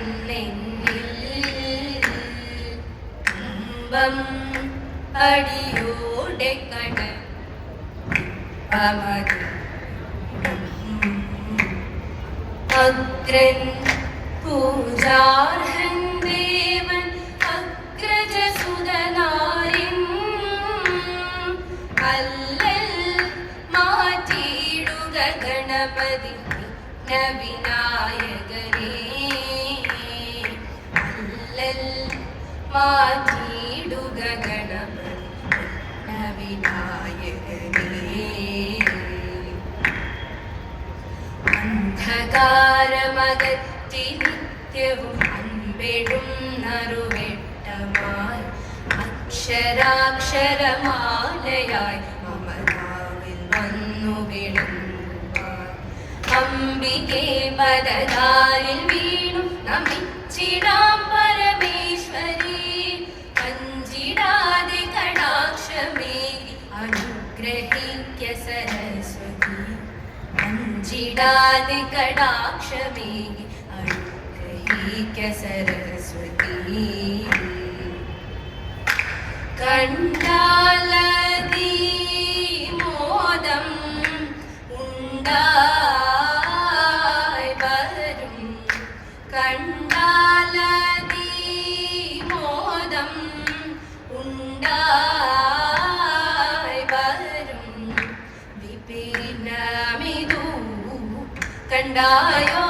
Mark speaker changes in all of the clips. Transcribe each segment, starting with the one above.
Speaker 1: അമ്പലതിന്നെന്നിൽ അമ്പം അടിയോടെ കട. അഗ്രൻ പൂജാർഹൻ ദേവൻ അഗ്രജസുതനാരിൻ അല്ലൽ ഗണപതി അല്ലൽ മാറ്റിയിടുക ഗണപതി വിനായകനേ അന്ധകാരമകറ്റി നിത്യവും അൻപെടും നറുവെട്ടമായി അക്ഷരാക്ഷരമാലയായി അംബികെ പരതാരിൽ വീണു നമിച്ചിടാം പരമേശ്വരി കഞ്ചിടാതെ കടാക്ഷമേകി അനുഗ്രഹിക്ക സരസ്വതി അഞ്ചിടാതെ കടാക്ഷമേകി അനുഗ്രഹിക്ക സരസ്വതി കണ്ടാലതീ കണ്ടായോ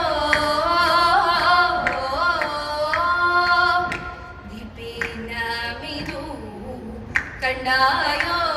Speaker 1: വിപിനമിതു കണ്ടായോ കൊണ്ടൽ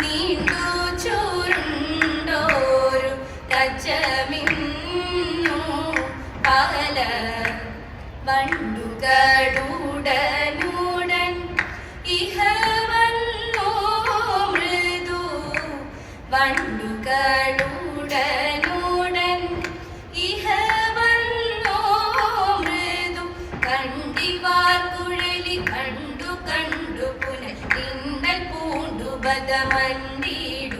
Speaker 1: നീണ്ടു ചുരുണ്ടോരു കച്ചമിന്നു വണ്ടുകളുടനുടൻ പൂണ്ടു ബദമണ്ടിടുന്നു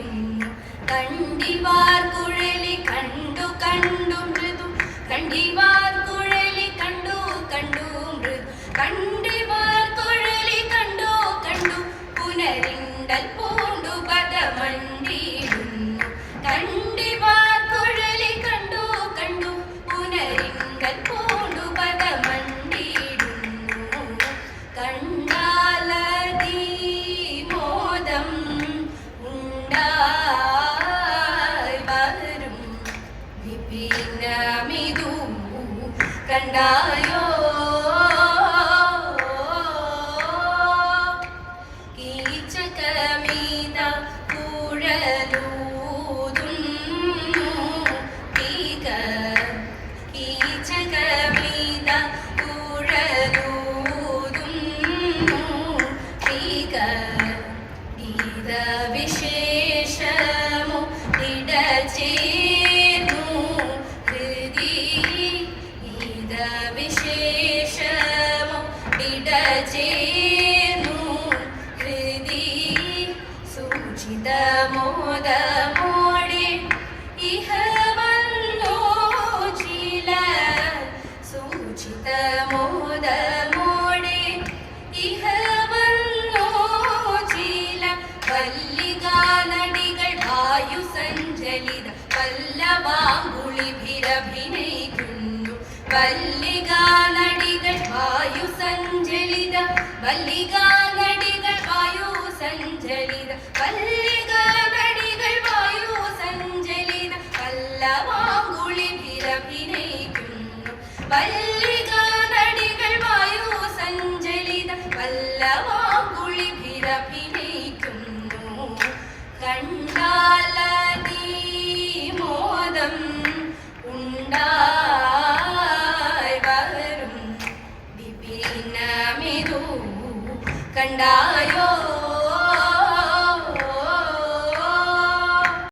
Speaker 1: കണ്ടിവാർ കുഴലി കണ്ടു കണ്ടു മൃദു കണ്ടിവാർ കുഴലി കണ്ടു കണ്ടു മൃദു കണ്ടിവാർ കണ്ടായോ കീചകമീത കുഴലൂതുന്നു പീക കീചകമീത കുഴലൂതുന്നു പീക ഗീത വിശേഷമു ഇടചേർന്നു ഹൃദി സൂചിതമോദമോടെ ഇഹ വന്നോ ചില സൂചിതമോദമോടെ ഇഹ വന്നോ ചില വല്ലികാനടികൾ വായു സഞ്ചലിത പല്ലവാങ്കുളിഭിരഭിനയിക്കുന്നു വല്ലികാനടികൾ വായു സഞ്ചലിത വല്ലികാനടികൾ വായു സഞ്ചലിത വല്ലികാനടികൾ വായു സഞ്ചലിത പല്ലവാങ്കുളിഭിരഭിനയിക്കുന്നു വല്ലികാനടികൾ വായു സഞ്ചലിത പല്ലവാങ്കുളിഭിരഭിനയിക്കുന്നു കണ്ടാലതീ മോ